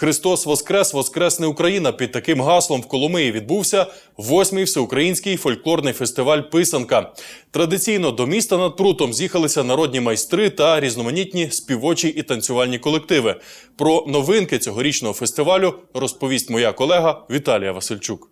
Христос Воскрес, Воскресне Україна. Під таким гаслом в Коломиї відбувся восьмий всеукраїнський фольклорний фестиваль Писанка. Традиційно до міста над прутом з'їхалися народні майстри та різноманітні співочі і танцювальні колективи. Про новинки цьогорічного фестивалю розповість моя колега Віталія Васильчук.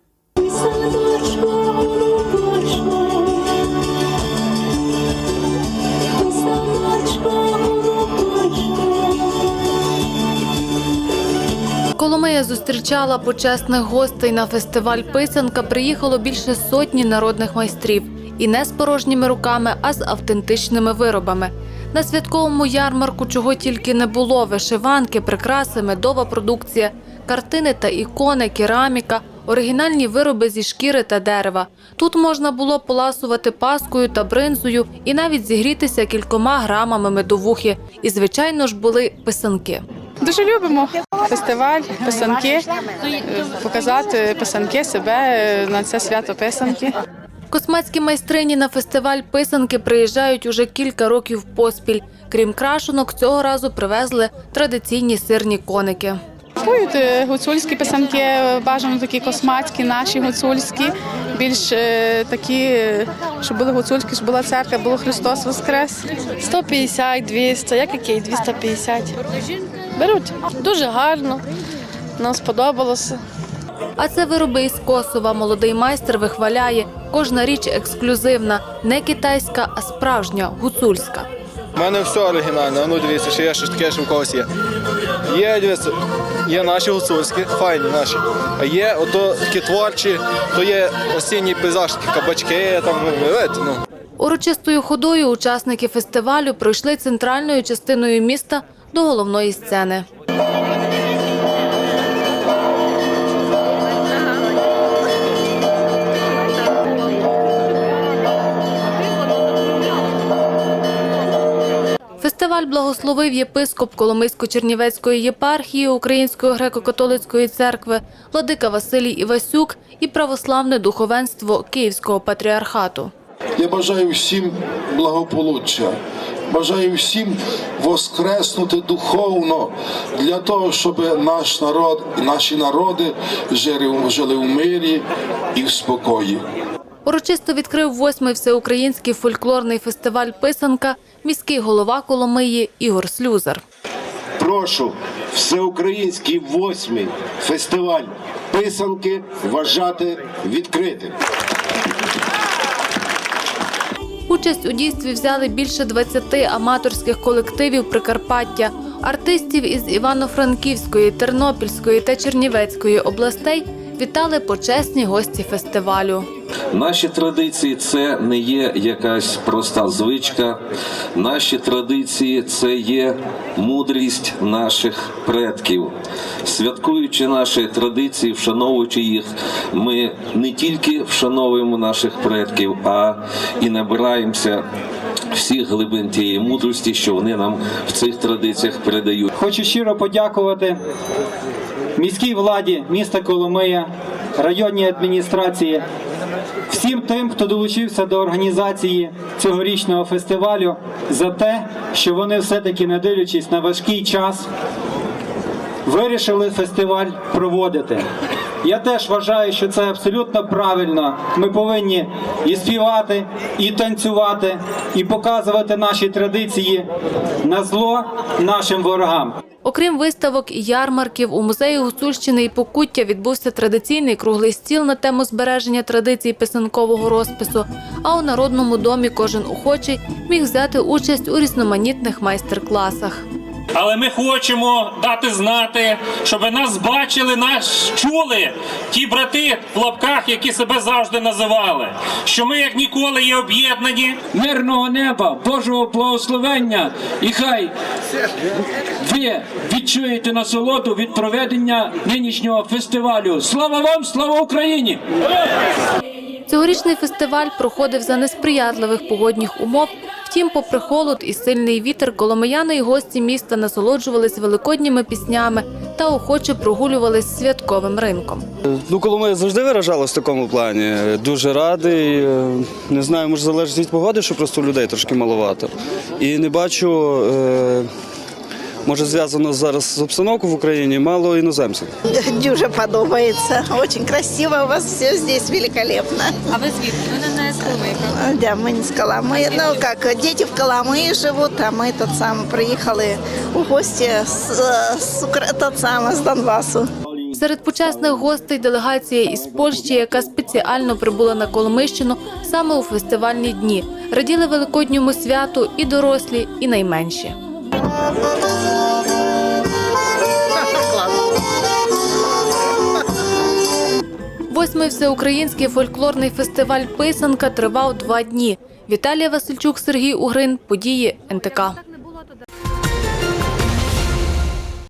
Коломия зустрічала почесних гостей на фестиваль Писанка. Приїхало більше сотні народних майстрів. І не з порожніми руками, а з автентичними виробами. На святковому ярмарку чого тільки не було: вишиванки, прикраси, медова продукція, картини та ікони, кераміка, оригінальні вироби зі шкіри та дерева. Тут можна було поласувати паскою та бринзою і навіть зігрітися кількома грамами медовухи. І, звичайно ж, були писанки. Дуже любимо фестиваль, писанки, показати писанки себе на це свято писанки. Космацькі майстрині на фестиваль писанки приїжджають уже кілька років поспіль. Крім крашенок, цього разу привезли традиційні сирні коники. Купують е, гуцульські писанки, е, бажано такі космацькі, наші гуцульські, більш е, такі, щоб були гуцульські, щоб була церква, було Христос Воскрес. 150, 200, як який 250. Беруть дуже гарно. Нам сподобалося. А це вироби із Косова. Молодий майстер вихваляє. Кожна річ ексклюзивна, не китайська, а справжня, гуцульська. У мене все оригінальне. А Ну дивіться, ще є щось таке, що в когось є. Є, дивіться, є наші гуцульські, файні наші. А є ото такі творчі, то є осінній пейзаж, кабачки, там, видите, ну. Урочистою ходою учасники фестивалю пройшли центральною частиною міста до головної сцени. Фестиваль благословив єпископ Коломийсько-Чернівецької єпархії Української греко-католицької церкви владика Василій Івасюк і православне духовенство Київського патріархату. Я бажаю всім благополуччя. Бажаю всім воскреснути духовно для того, щоб наш народ наші народи жили в мирі і в спокої. Урочисто відкрив восьмий всеукраїнський фольклорний фестиваль Писанка міський голова Коломиї Ігор Слюзар. Прошу всеукраїнський восьмий фестиваль писанки вважати відкритим. Участь у дійстві взяли більше 20 аматорських колективів Прикарпаття, артистів із Івано-Франківської, Тернопільської та Чернівецької областей. Вітали почесні гості фестивалю. Наші традиції це не є якась проста звичка. Наші традиції це є мудрість наших предків. Святкуючи наші традиції, вшановуючи їх, ми не тільки вшановуємо наших предків, а і набираємося всіх глибин тієї мудрості, що вони нам в цих традиціях передають. Хочу щиро подякувати міській владі міста Коломия, районній адміністрації, всім тим, хто долучився до організації цьогорічного фестивалю, за те, що вони все-таки, не дивлячись на важкий час, вирішили фестиваль проводити. Я теж вважаю, що це абсолютно правильно. Ми повинні і співати, і танцювати, і показувати наші традиції на зло нашим ворогам. Окрім виставок і ярмарків, у музеї Гуцульщини і Покуття відбувся традиційний круглий стіл на тему збереження традицій писанкового розпису. А у народному домі кожен охочий міг взяти участь у різноманітних майстер-класах. Але ми хочемо дати знати, щоб нас бачили, нас чули ті брати в лапках, які себе завжди називали. Що ми як ніколи є об'єднані. мирного неба, Божого благословення, і хай ви відчуєте насолоду від проведення нинішнього фестивалю. Слава вам, слава Україні! Цьогорічний фестиваль проходив за несприятливих погодних умов. Втім, попри холод і сильний вітер, коломияни і гості міста насолоджувались великодніми піснями та охоче прогулювались святковим ринком. Ну, Коломия завжди виражалась в такому плані. Дуже радий. Е, Не знаю, може залежить від погоди, що просто людей трошки маловато. І не бачу е, може зв'язано зараз з обстановкою в Україні, мало іноземців. Дуже подобається. Очень красиво у вас все здесь великолепно. А ви звідки? Ви не з Коломиї. Да, мы не с Коломы. Ну, как, дети в Коломы живут, а мы тот самый приехали в гости с, с, Укра- тот самый, с Донбассу. Серед почесних гостей делегація із Польщі, яка спеціально прибула на Коломийщину саме у фестивальні дні. Раділи великодньому святу і дорослі, і найменші. Восьмий всеукраїнський фольклорний фестиваль Писанка тривав два дні. Віталія Васильчук, Сергій Угрин. Події НТК.